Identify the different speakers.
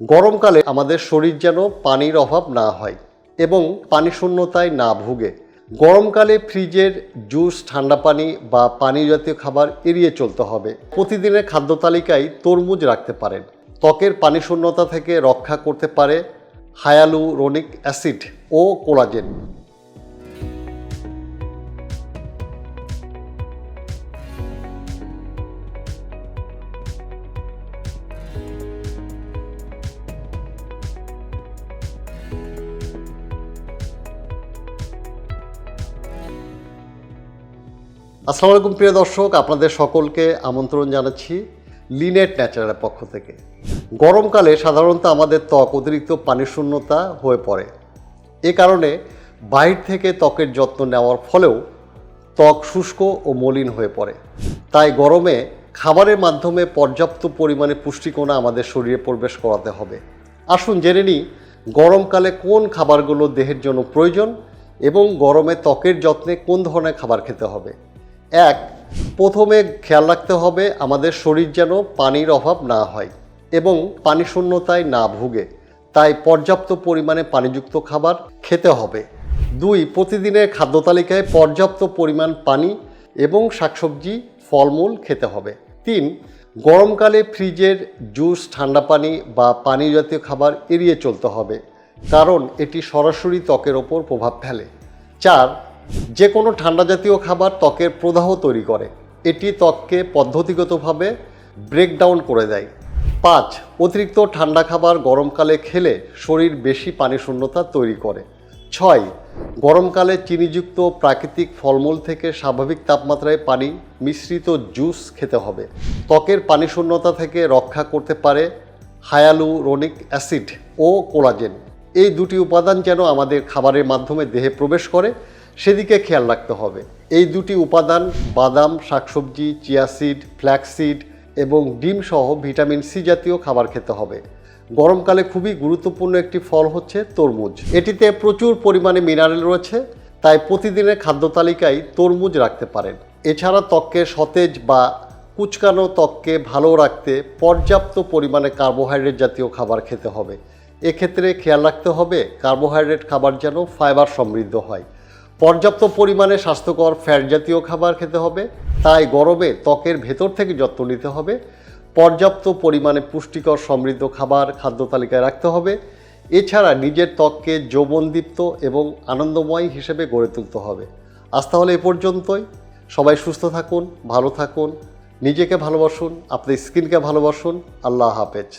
Speaker 1: গরমকালে আমাদের শরীর যেন পানির অভাব না হয় এবং পানি শূন্যতায় না ভুগে। গরমকালে ফ্রিজের জুস, ঠান্ডা পানি বা পানীয় জাতীয় খাবার এড়িয়ে চলতে হবে। প্রতিদিনের খাদ্য তালিকায় তরমুজ রাখতে পারেন। ত্বকের পানি শূন্যতা থেকে রক্ষা করতে পারে হায়ালুরোনিক অ্যাসিড ও কোলাজেন। আসসালামু আলাইকুম, প্রিয় দর্শক। আপনাদের সকলকে আমন্ত্রণ জানাচ্ছি লিনেট ন্যাচারালের পক্ষ থেকে। গরমকালে সাধারণত আমাদের ত্বক অতিরিক্ত পানি শূন্যতা হয়ে পড়ে। এ কারণে বাইর থেকে ত্বকের যত্ন নেওয়ার ফলেও ত্বক শুষ্ক ও মলিন হয়ে পড়ে। তাই গরমে খাবারের মাধ্যমে পর্যাপ্ত পরিমাণে পুষ্টিকণা আমাদের শরীরে প্রবেশ করাতে হবে। আসুন জেনে নিই গরমকালে কোন খাবারগুলো দেহের জন্য প্রয়োজন এবং গরমে ত্বকের যত্নে কোন ধরনের খাবার খেতে হবে। এক, প্রথমে খেয়াল রাখতে হবে আমাদের শরীর যেন পানির অভাব না হয় এবং পানি শূন্যতায় না ভুগে। তাই পর্যাপ্ত পরিমাণে পানিযুক্ত খাবার খেতে হবে। দুই, প্রতিদিনের খাদ্য তালিকায় পর্যাপ্ত পরিমাণ পানি এবং শাকসবজি, ফলমূল খেতে হবে। তিন, গরমকালে ফ্রিজের জুস, ঠান্ডা পানি বা পানি জাতীয় খাবার এড়িয়ে চলতে হবে, কারণ এটি সরাসরি ত্বকের ওপর প্রভাব ফেলে। চার যে কোনো ঠান্ডা জাতীয় খাবার ত্বকের প্রদাহ তৈরি করে। এটি ত্বককে পদ্ধতিগতভাবে ব্রেকডাউন করে দেয়। পাঁচ, অতিরিক্ত ঠান্ডা খাবার গরমকালে খেলে শরীর বেশি পানি শূন্যতা তৈরি করে। ছয়, গরমকালে চিনিযুক্ত প্রাকৃতিক ফলমূল থেকে স্বাভাবিক তাপমাত্রায় পানি মিশ্রিত জুস খেতে হবে। ত্বকের পানি শূন্যতা থেকে রক্ষা করতে পারে হায়ালুরোনিক অ্যাসিড ও কোলাজেন। এই দুটি উপাদান যেন আমাদের খাবারের মাধ্যমে দেহে প্রবেশ করে সেদিকে খেয়াল রাখতে হবে। এই দুটি উপাদান বাদাম, শাকসবজি চিয়াসিড ফ্ল্যাক্সিড এবং ডিম সহ ভিটামিন সি জাতীয় খাবার খেতে হবে। গরমকালে খুবই গুরুত্বপূর্ণ একটি ফল হচ্ছে তরমুজ। এটিতে প্রচুর পরিমাণে মিনারেল রয়েছে, তাই প্রতিদিনের খাদ্য তালিকায় তরমুজ রাখতে পারেন। এছাড়া ত্বককে সতেজ বা কুচকানো ত্বককে ভালো রাখতে পর্যাপ্ত পরিমাণে কার্বোহাইড্রেট জাতীয় খাবার খেতে হবে। এক্ষেত্রে খেয়াল রাখতে হবে কার্বোহাইড্রেট খাবার যেন ফাইবার সমৃদ্ধ হয়। পর্যাপ্ত পরিমাণে স্বাস্থ্যকর ফ্যাট জাতীয় খাবার খেতে হবে, তাই গরমে ত্বকের ভেতর থেকে যত্ন নিতে হবে, পর্যাপ্ত পরিমাণে পুষ্টিকর সমৃদ্ধ খাবার খাদ্য তালিকায় রাখতে হবে, এছাড়া নিজের ত্বককে যৌবনদীপ্ত এবং আনন্দময় হিসেবে গড়ে তুলতে হবে। আজ তাহলে এ পর্যন্তই। সবাই সুস্থ থাকুন, ভালো থাকুন, নিজেকে ভালোবাসুন, আপনার স্কিনকে ভালোবাসুন। আল্লাহ হাফেজ।